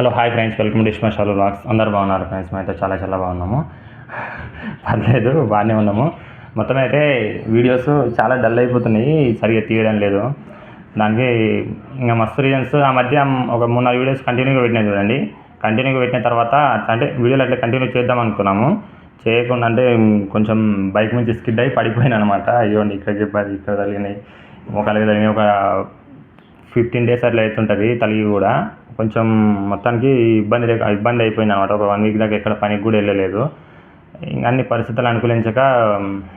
Hello hi friends welcome to Ishma Shalu అందరు బాగున్నారు friends మేమైతే చాలా చాలా బాగున్నాము. పర్లేదు బాగానే ఉన్నాము. మొత్తం అయితే వీడియోస్ చాలా డల్ అయిపోతున్నాయి సరిగ్గా తీయడం లేదు. దానికి ఇంకా మస్తు రీజన్స్ ఆ మధ్య ఒక మూడు నాలుగు వీడియోస్ కంటిన్యూగా పెట్టినా చూడండి. కంటిన్యూగా పెట్టిన తర్వాత అంటే వీడియోలు అట్లా కంటిన్యూ చేద్దాం అనుకున్నాము. చేయకుండా అంటే కొంచెం బైక్ నుంచి స్కిడ్ అయి పడిపోయాను అనమాట అయ్యో ఇక్కడ చెప్పాలి ఇక్కడ తగిలినాయి. ఒకళ్ళకి తగిలినాయి. ఒక ఫిఫ్టీన్ డేస్ అట్లా అవుతుంటుంది తలిగి కూడా. కొంచెం మొత్తానికి ఇబ్బంది లేక ఇబ్బంది అయిపోయింది అనమాట ఒక వన్ వీక్ దాకా ఎక్కడ పనికి కూడా వెళ్ళలేదు. ఇంకా అన్ని పరిస్థితులు అనుకూలించక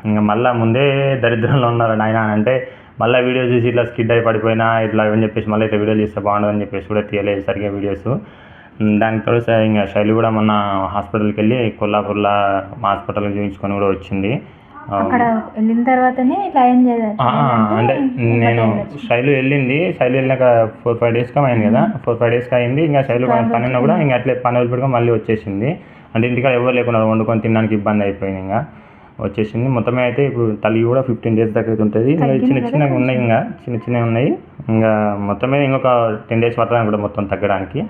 ఇంకా మళ్ళీ ముందే దరిద్రంలో ఉన్నారు నాయన అని అంటే మళ్ళీ వీడియో చూసి ఇట్లా స్కిడ్ అయి పడిపోయినా ఇట్లా అని చెప్పేసి మళ్ళీ ఇట్లా వీడియో చేస్తే బాగుండదని చెప్పేసి కూడా తీయలేదు సరిగ్గా వీడియోస్. దానికి తోడు ఇంకా శైలి కూడా మొన్న హాస్పిటల్కి వెళ్ళి కొల్లాపూర్లో హాస్పిటల్కి చూపించుకొని కూడా వచ్చింది. అక్కడ వెళ్ళిన తర్వాతనే ఇట్లా అంటే నేను శైలు వెళ్ళింది. శైలు వెళ్ళినాక ఫోర్ ఫైవ్ డేస్కి అయింది కదా. ఫోర్ ఫైవ్ డేస్కి అయింది. ఇంకా శైలు పని ఉన్నా కూడా ఇంకా అట్లే పని వదిలిపెట్టుకొని మళ్ళీ వచ్చేసింది. అంటే ఇంటికాడ ఎవరు లేకుండా వండుకొని తినడానికి ఇబ్బంది అయిపోయింది ఇంకా. వచ్చేసింది. మొత్తమే అయితే ఇప్పుడు తల్లి కూడా ఫిఫ్టీన్ డేస్ దాకా అయితే ఉంటుంది. ఇంకా చిన్న చిన్నగా ఉన్నాయి ఇంకా. చిన్న చిన్నవి ఉన్నాయి. ఇంకా మొత్తమే ఇంకొక టెన్ డేస్ పడుతుంది అనుకుంటా మొత్తం తగ్గడానికి.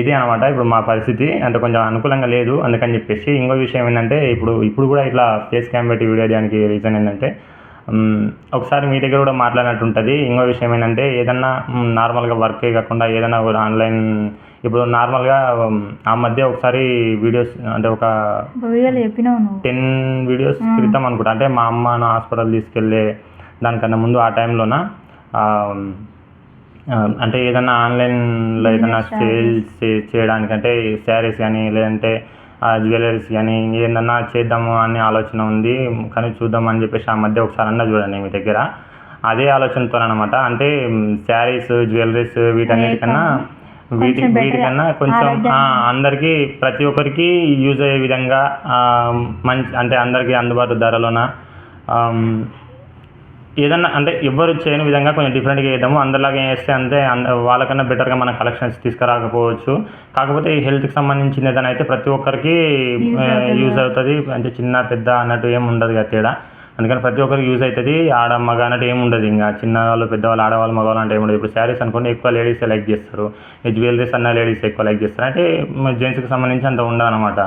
ఇది అనమాట ఇప్పుడు మా పరిస్థితి అంటే కొంచెం అనుకూలంగా లేదు. అందుకని చెప్పేసి ఇంకో విషయం ఏంటంటే ఇప్పుడు ఇప్పుడు కూడా ఇట్లా ఫేస్ క్యామ్ పెట్టి వీడియో చేయడానికి రీజన్ ఏంటంటే ఒకసారి మీ దగ్గర కూడా మాట్లాడినట్టు ఉంటుంది. ఇంకో విషయం ఏంటంటే ఏదన్నా నార్మల్గా వర్కే కాకుండా ఏదైనా ఆన్లైన్ ఇప్పుడు నార్మల్గా ఆ మధ్య ఒకసారి వీడియోస్ అంటే ఒక టెన్ వీడియోస్ క్రితం అనుకుంటా. అంటే మా అమ్మను హాస్పిటల్ తీసుకెళ్ళే దానికన్నా ముందు ఆ టైంలోన అంటే ఏదన్నా ఆన్లైన్లో ఏదైనా సేల్స్ చేయడానికి అంటే శారీస్ కానీ లేదంటే జ్యువెలరీస్ కానీ ఏదన్నా చేద్దాము అనే ఆలోచన ఉంది. కానీ చూద్దాం అని చెప్పేసి ఆ మధ్య ఒకసారి అన్న చూడండి మీ దగ్గర. అదే ఆలోచనతో అనమాట అంటే శారీస్ జ్యువెలరీస్ వీటన్నిటికన్నా వీటి వీటికన్నా కొంచెం అందరికీ ప్రతి ఒక్కరికి యూజ్ అయ్యే విధంగా మంచి అంటే అందరికీ అందుబాటు ధరలోన ఏదన్నా అంటే ఎవ్వరు చేయని విధంగా కొంచెం డిఫరెంట్గా చేద్దాము. అందరిలాగా చేస్తే అంతే అంద- వాళ్ళకన్నా బెటర్గా మన కలెక్షన్స్ తీసుకురాకపోవచ్చు. కాకపోతే ఈ హెల్త్కి సంబంధించిన ఏదైనా అయితే ప్రతి ఒక్కరికి యూజ్ అవుతుంది. అంటే చిన్న పెద్ద అన్నట్టు ఏం ఉండదు కదా తేడా. అందుకని ప్రతి ఒక్కరికి యూజ్ అవుతుంది. ఆడ మగ అన్నట్టు ఏమి ఉండదు ఇంకా చిన్నవాళ్ళు పెద్దవాళ్ళు ఆడవాళ్ళు మగవాళ్ళు అంటే ఏమి ఉండదు. ఇప్పుడు శారీస్ అనుకోండి ఎక్కువ లేడీస్ లైక్ చేస్తారు. ఈ జ్యువెలరీస్ అన్న లేడీస్ ఎక్కువ లైక్ చేస్తారు. అంటే జెంట్స్కి సంబంధించి అంత ఉండదు అనమాట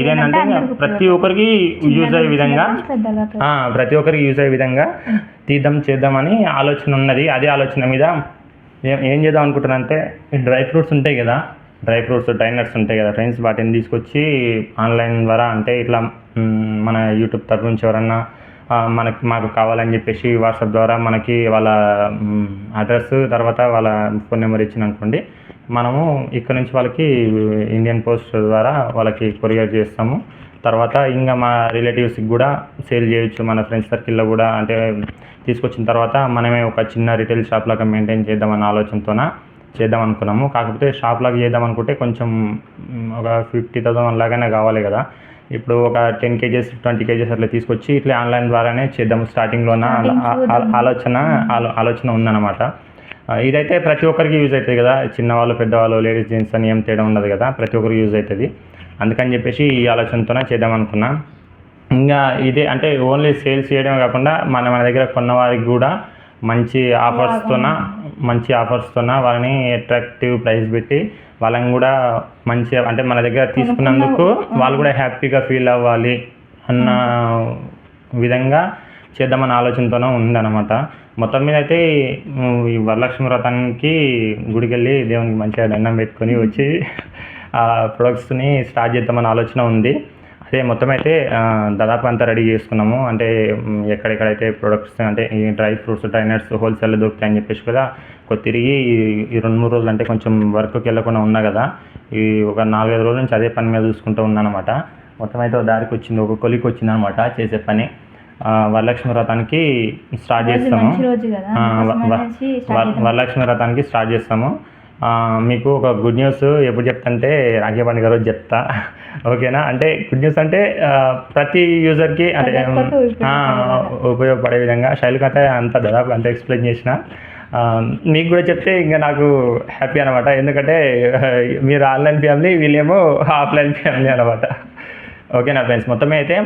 ఇదేంటంటే ప్రతి ఒక్కరికి యూజ్ అయ్యే విధంగా ప్రతి ఒక్కరికి యూజ్ అయ్యే విధంగా తీద్దాం చేద్దామని ఆలోచన ఉన్నది. అదే ఆలోచన మీద ఏం ఏం చేద్దాం అనుకుంటున్నానంటే డ్రై ఫ్రూట్స్ ఉంటాయి కదా. డ్రై ఫ్రూట్స్ ట్రైనర్స్ ఉంటాయి కదా. ఫ్రెండ్స్ వాటిని తీసుకొచ్చి ఆన్లైన్ ద్వారా అంటే ఇట్లా మన యూట్యూబ్ తరఫు నుంచి ఎవరన్నా మనకి మాకు కావాలని చెప్పేసి వాట్సాప్ ద్వారా మనకి వాళ్ళ అడ్రస్ తర్వాత వాళ్ళ ఫోన్ నెంబర్ ఇచ్చిన అనుకోండి మనము ఇక్కడ నుంచి వాళ్ళకి ఇండియన్ పోస్ట్ ద్వారా వాళ్ళకి కొరియర్ చేస్తాము. తర్వాత ఇంకా మా రిలేటివ్స్కి కూడా సేల్ చేయొచ్చు మన ఫ్రెండ్స్ సర్కిల్లో కూడా అంటే తీసుకొచ్చిన తర్వాత మనమే ఒక చిన్న రిటైల్ షాప్ లాగా మెయింటైన్ చేద్దామన్న ఆలోచనతోన చేద్దాం అనుకున్నాము. కాకపోతే షాప్ లాగా చేద్దాం అనుకుంటే కొంచెం ఒక ఫిఫ్టీ థౌసండ్ లాగానే కావాలి కదా. ఇప్పుడు ఒక టెన్ కేజెస్ ట్వంటీ కేజెస్ అట్లా తీసుకొచ్చి ఇట్లా ఆన్లైన్ ద్వారానే చేద్దాం. స్టార్టింగ్లోన ఆలోచన ఆలో- ఆలోచన ఉందన్నమాట. ఇదైతే ప్రతి ఒక్కరికి యూజ్ అవుతుంది కదా. చిన్నవాళ్ళు పెద్దవాళ్ళు లేడీస్ జెంట్స్ అని ఏం తేడా ఉండదు కదా. ప్రతి ఒక్కరికి యూజ్ అవుతుంది. అందుకని చెప్పేసి ఈ ఆలోచనతోనే చేద్దాం అనుకున్నా. ఇంకా ఇదే అంటే ఓన్లీ సేల్స్ చేయడమే కాకుండా మన మన దగ్గర కొన్న వారికి కూడా మంచి ఆఫర్స్తోన మంచి ఆఫర్స్తోన వాళ్ళని అట్రాక్టివ్ ప్రైస్ పెట్టి వాళ్ళని కూడా మంచి అంటే మన దగ్గర తీసుకున్నందుకు వాళ్ళు. కూడా హ్యాపీగా ఫీల్ అవ్వాలి అన్న విధంగా చేద్దామన్న ఆలోచనతోనే ఉందన్నమాట. మొత్తం మీద అయితే ఈ వరలక్ష్మి వ్రతానికి గుడికి వెళ్ళి దేవునికి మంచిగా దండం పెట్టుకొని వచ్చి ఆ ప్రొడక్ట్స్ని స్టార్ట్ చేద్దామన్న ఆలోచన ఉంది. అదే మొత్తం అయితే దాదాపు అంతా రెడీ చేసుకున్నాము. అంటే ఎక్కడెక్కడైతే ప్రొడక్ట్స్ అంటే ఈ డ్రై ఫ్రూట్స్ డ్రైనర్స్ హోల్సేల్లో దొరుకుతాయని చెప్పేసి కదా కొద్ది తిరిగి ఈ- రెండు మూడు రోజులు అంటే కొంచెం వర్క్కి వెళ్ళకుండా ఉన్నా కదా ఈ ఒక నాలుగైదు రోజుల నుంచి అదే పని మీద చూసుకుంటూ ఉన్నానమాట. మొత్తం అయితే ఒక దారికి వచ్చింది ఒక కొలికి వచ్చింది అనమాట చేసే పని. వరలక్ష్మి వ్రతానికి స్టార్ట్ చేస్తాము. వరలక్ష్మి వ్రతానికి స్టార్ట్ చేస్తాము. మీకు ఒక గుడ్ న్యూస్ ఎప్పుడు చెప్తాంటే రాఖీ పండుగ రోజు చెప్తా. ఓకేనా? అంటే గుడ్ న్యూస్ అంటే ప్రతి యూజర్కి అంటే ఉపయోగపడే విధంగా. శైలికి అయితే అంత దాదాపు అంత ఎక్స్ప్లెయిన్ చేసిన. మీకు కూడా చెప్తే ఇంకా నాకు హ్యాపీ అనమాట. ఎందుకంటే మీరు ఆన్లైన్ ఫ్యామిలీ వీళ్ళేమో ఆఫ్లైన్ ఫ్యామిలీ అనమాట. ఓకేనా ఫ్రెండ్స్? మొత్తమే అయితే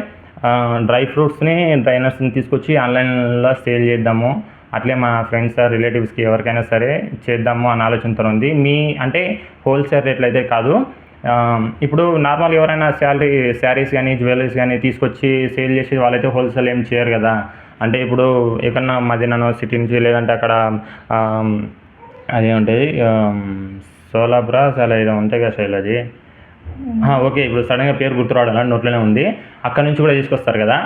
డ్రై ఫ్రూట్స్ని డ్రైనర్స్ని తీసుకొచ్చి ఆన్లైన్లో సేల్ చేద్దాము. అట్లే మా ఫ్రెండ్స్ రిలేటివ్స్కి ఎవరికైనా సరే చేద్దాము అన్న ఆలోచనతో ఉంది. మీ అంటే హోల్సేల్ రేట్లు అయితే కాదు. ఇప్పుడు నార్మల్ ఎవరైనా శాలరీ శారీస్ కానీ జ్యువెలరీస్ కానీ తీసుకొచ్చి సేల్ చేసి వాళ్ళైతే హోల్సేల్ ఏం చేయరు కదా. అంటే ఇప్పుడు ఎక్కడన్నా మదీనానో సిటీ నుంచి లేదంటే అక్కడ ఆ, అదేముంటుంది సోలాబ్రా చాలా ఏదో ఉంటాయి కదా శైలు అది. ఓకే ఇప్పుడు సడన్గా పేరు గుర్తురావడం నోట్లోనే ఉంది. అక్కడ నుంచి కూడా తీసుకొస్తారు కదా.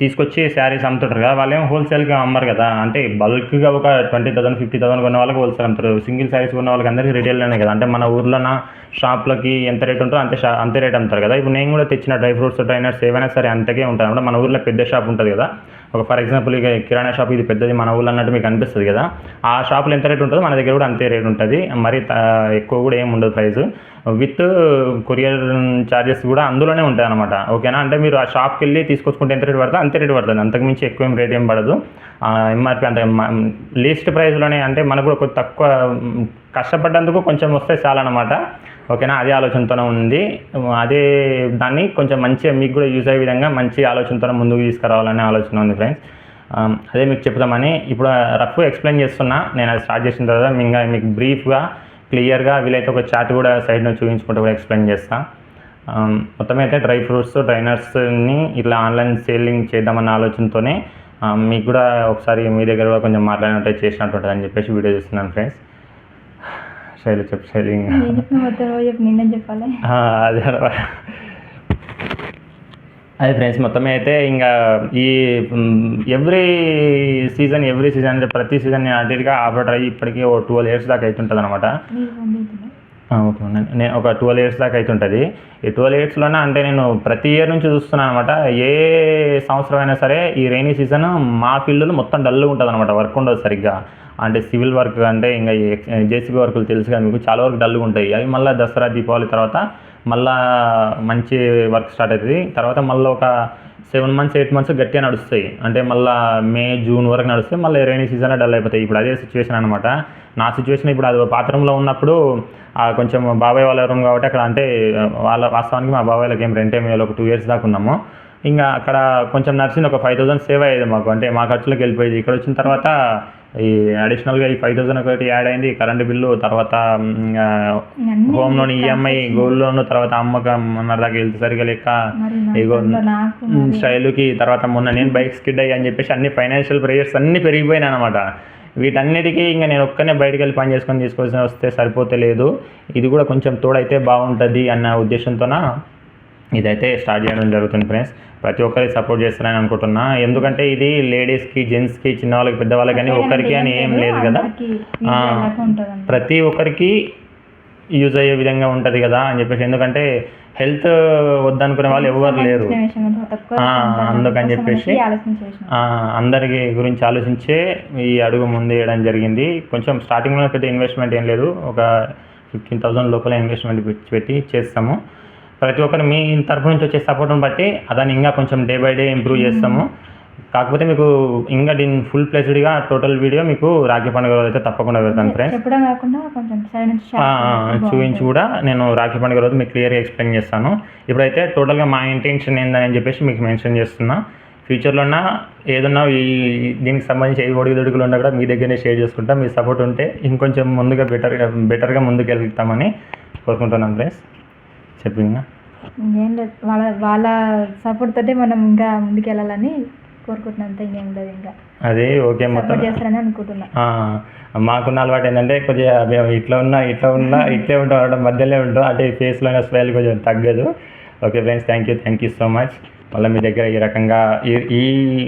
తీసుకొచ్చి శారీస్ అమ్ముతుంటారు కదా వాళ్ళు ఏం హోల్సేల్గా అమ్మరు కదా. అంటే బల్క్గా ఒక ట్వంటీ థౌసండ్ ఫిఫ్టీ థౌసండ్ కొన్న వాళ్ళకి హోల్సేల్ అమ్ముతారు. సింగిల్ శారీస్ కొన్న వాళ్ళకి అందరికీ రిటైల్లోనే కదా. అంటే మన ఊర్లోన షాప్లకి ఎంత రేట్ ఉంటుందో అంతే షా అంతే రేట్ అమ్ముతారు కదా. ఇప్పుడు నేను కూడా తెచ్చిన డ్రై ఫ్రూట్స్ ట్రైనర్స్ ఏవైనా సరే అంతకే ఉంటుంది అనమాట మన ఊర్లో పెద్ద షాప్ ఉంటుంది కదా. ఒక ఫర్ ఎగ్జాంపుల్ ఇక కిరాణా షాప్ ఇది పెద్దది మన ఊళ్ళో అన్నట్టు మీకు అనిపిస్తుంది కదా. ఆ షాప్లో ఎంత రేట్ ఉంటుందో మన దగ్గర కూడా అంతే రేట్ ఉంటుంది. మరి ఎక్కువ కూడా ఏమి ఉండదు ప్రైస్ విత్ కొరియర్ ఛార్జెస్ కూడా అందులోనే ఉంటాయి అనమాట ఓకేనా? అంటే మీరు ఆ షాప్కి వెళ్ళి తీసుకొచ్చుకుంటే ఎంత రేట్ పడుతుంది అంతే రేట్ పడుతుంది. అంతకుమించి ఎక్కువ ఏం రేట్ ఏం పడదు. ఎంఆర్పి అంటే లీస్ట్ ప్రైస్లోనే అంటే మనకు కూడా కొంచెం తక్కువ కష్టపడ్డందుకు కొంచెం వస్తే చాలన్నమాట. అనమాట ఓకేనా? అదే ఆలోచనతోనే ఉంది. అదే దాన్ని కొంచెం మంచిగా మీకు కూడా యూజ్ అయ్యే విధంగా మంచి ఆలోచనతో ముందుకు తీసుకురావాలనే ఆలోచన ఉంది ఫ్రెండ్స్. అదే మీకు చెప్తామని ఇప్పుడు రఫ్ ఎక్స్ప్లెయిన్ చేస్తున్నా. నేను అది స్టార్ట్ చేసిన తర్వాత ఇంకా మీకు బ్రీఫ్గా క్లియర్గా వీలైతే ఒక చార్ట్ కూడా సైడ్ నుంచి చూపించుకుంటూ కూడా ఎక్స్ప్లెయిన్ చేస్తా. మొత్తం అయితే డ్రై ఫ్రూట్స్ డ్రైనర్స్ని ఇట్లా ఆన్లైన్ సేలింగ్ చేద్దామన్న ఆలోచనతోనే మీకు కూడా ఒకసారి మీ దగ్గర కూడా కొంచెం మాట్లాడినట్టు చేసినట్టు ఉంటుంది అని చెప్పేసి వీడియో చేస్తున్నాను ఫ్రెండ్స్. శైలి చెప్పు శైలి అదే. అదే ఫ్రెండ్స్ మొత్తమే అయితే ఇంకా ఈ ఎవ్రీ సీజన్ ఎవ్రీ సీజన్ అంటే ప్రతి సీజన్ నేను అటుగా ఆపరేటర్ అయ్యి ఇప్పటికీ ఓ ట్వెల్వ్ ఇయర్స్ దాకా అవుతుంటుంది అనమాట ఓకే. ఉండండి. నేను ఒక ట్వెల్వ్ ఇయర్స్ దాకా అవుతుంటుంది ఈ ట్వెల్వ్ ఇయర్స్లోనే అంటే నేను ప్రతి ఇయర్ నుంచి చూస్తున్నాను అనమాట ఏ సంవత్సరం అయినా సరే ఈ రైనీ సీజన్ మా ఫీల్డ్లో మొత్తం డల్గా ఉంటుంది అనమాట వర్క్ ఉండదు సరిగ్గా. అంటే సివిల్ వర్క్ అంటే ఇంకా జేసీబీ వర్కులు తెలుసు కదా మీకు చాలా వరకు డల్గా ఉంటాయి. అవి మళ్ళీ దసరా దీపావళి తర్వాత మళ్ళా మంచి వర్క్ స్టార్ట్ అవుతుంది. తర్వాత మళ్ళీ ఒక సెవెన్ మంత్స్ ఎయిట్ మంత్స్ గట్టిగా నడుస్తాయి. అంటే మళ్ళీ మే జూన్ వరకు నడిస్తే మళ్ళీ రైనీ సీజన్ డల్ అయిపోతాయి. ఇప్పుడు అదే సిచ్యువేషన్ అనమాట నా సిచ్యువేషన్ ఇప్పుడు అది పాత్రంలో ఉన్నప్పుడు కొంచెం బాబాయ్ వాళ్ళ రూమ్ కాబట్టి అక్కడ అంటే వాళ్ళ వాస్తవానికి మా బాబాయ్లకి ఏం రెంట్ ఏమి ఒక టూ ఇయర్స్ దాకా ఉన్నాము. ఇంకా అక్కడ కొంచెం నడిచింది ఒక ఫైవ్ థౌసండ్ సేవ్ అయ్యేది మాకు. అంటే మా ఖర్చులకు వెళ్ళిపోయేది. ఇక్కడ వచ్చిన తర్వాత ఈ అడిషనల్గా ఈ ఫైవ్ థౌసండ్ ఒకటి యాడ్ అయింది. కరెంటు బిల్లు తర్వాత home loan EMI gold loan తర్వాత అమ్మకం మొన్న దాకా వెళ్తే సరిగా లెక్క ఇగో స్టైలుకి తర్వాత మొన్న నేను బైక్ స్కిడ్ అయ్యి అని చెప్పేసి అన్ని ఫైనాన్షియల్ ప్రెషర్స్ అన్నీ పెరిగిపోయినాయి అనమాట వీటన్నిటికీ ఇంకా నేను ఒక్కనే బయటకు వెళ్ళి పని చేసుకొని తీసుకొచ్చి వస్తే సరిపోతే లేదు. ఇది కూడా కొంచెం తోడైతే బాగుంటుంది అన్న ఉద్దేశంతోన? ఇదైతే స్టార్ట్ చేయడం జరుగుతుంది ఫ్రెండ్స్. ప్రతి ఒక్కరికి సపోర్ట్ చేస్తారని అనుకుంటున్నా. ఎందుకంటే ఇది లేడీస్కి జెంట్స్కి చిన్న వాళ్ళకి పెద్దవాళ్ళకి కానీ ఒక్కరికి అని ఏం లేదు కదా. ప్రతి ఒక్కరికి యూజ్ అయ్యే విధంగా ఉంటుంది కదా అని చెప్పేసి. ఎందుకంటే హెల్త్ వద్దనుకునే వాళ్ళు ఎవరు లేరు. అందుకని చెప్పేసి అందరికి గురించి ఆలోచించే ఈ అడుగు ముందు వేయడం జరిగింది. కొంచెం స్టార్టింగ్లో పెద్ద ఇన్వెస్ట్మెంట్ ఏం లేదు. ఒక ఫిఫ్టీన్ థౌసండ్ లోపల ఇన్వెస్ట్మెంట్ పెట్టి చేస్తాము. ప్రతి ఒక్కరు మీ తరపు నుంచి వచ్చే సపోర్ట్ని బట్టి అదాన్ని ఇంకా కొంచెం డే బై డే ఇంప్రూవ్ చేస్తాము. కాకపోతే మీకు ఇంకా దీని ఫుల్ ప్లేస్డ్గా టోటల్ వీడియో మీకు రాఖీ పండుగ రోజు అయితే తప్పకుండా పెడతాను ఫ్రెండ్స్ చూపించి కూడా నేను రాఖీ పండుగ రోజు మీకు క్లియర్గా ఎక్స్ప్లెయిన్ చేస్తాను. ఇప్పుడైతే టోటల్గా మా ఇంటెన్షన్ ఏందని చెప్పేసి మీకు మెన్షన్ చేస్తున్నా. ఫ్యూచర్లో ఉన్న ఏదన్నా ఈ దీనికి సంబంధించి ఏ ఒడిగి దొడుకులు ఉన్నా కూడా మీ దగ్గరనే షేర్ చేసుకుంటా. మీ సపోర్ట్ ఉంటే ఇంకొంచెం ముందుగా బెటర్గా బెటర్గా ముందుకు వెళ్తామని కోరుకుంటున్నాను ఫ్రెండ్స్ చెప్పిందా ఇంకేం లేదు. వాళ్ళ వాళ్ళ సపోర్ట్ తోటి మనం ఇంకా ముందుకు వెళ్ళాలని కోరుకుంటున్నాం అంతే ఇంకేం లేదు ఇంకా. అదే ఓకే మొత్తం. సపోర్ట్ చేస్తారని అనుకుంటున్నా. ఆ, మాకున్న అలవాటు ఏంటంటే కొద్దిగా మేము ఇట్లా ఉన్నా ఇట్లా ఉన్నా ఇట్లే ఉంటాం అనడం మధ్యలో ఉంటాం. అంటే ఫేస్లో స్మైల్ కొంచెం తగ్గదు. Okay friends thank you thank you so much మళ్ళీ మీ దగ్గర ఈ రకంగా ఈ ఈ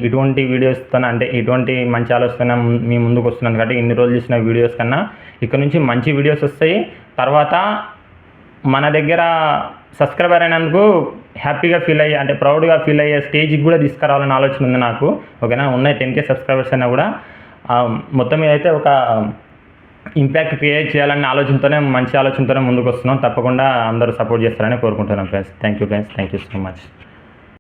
ఇటువంటి వీడియోస్తో అంటే ఇటువంటి మంచి ఆలోచన మీ ముందుకు వస్తున్నాను కాబట్టి ఇన్ని రోజులు చేసిన వీడియోస్ కన్నా ఇక్కడ నుంచి మంచి వీడియోస్ వస్తాయి. తర్వాత మన దగ్గర సబ్స్క్రైబర్ అయినందుకు హ్యాపీగా ఫీల్ అయ్యే అంటే ప్రౌడ్గా ఫీల్ అయ్యే స్టేజ్కి కూడా తీసుకురావాలని ఆలోచన ఉంది నాకు. ఓకేనా? ఉన్నాయి టెన్ కే సబ్స్క్రైబర్స్ అయినా కూడా. మొత్తం మీద అయితే ఒక ఇంపాక్ట్ క్రియేట్ చేయాలనే ఆలోచనతోనే మంచి ఆలోచనతోనే ముందుకు వస్తున్నాం తప్పకుండా అందరూ సపోర్ట్ చేస్తారని కోరుకుంటున్నాం friends thank you friends thank you so much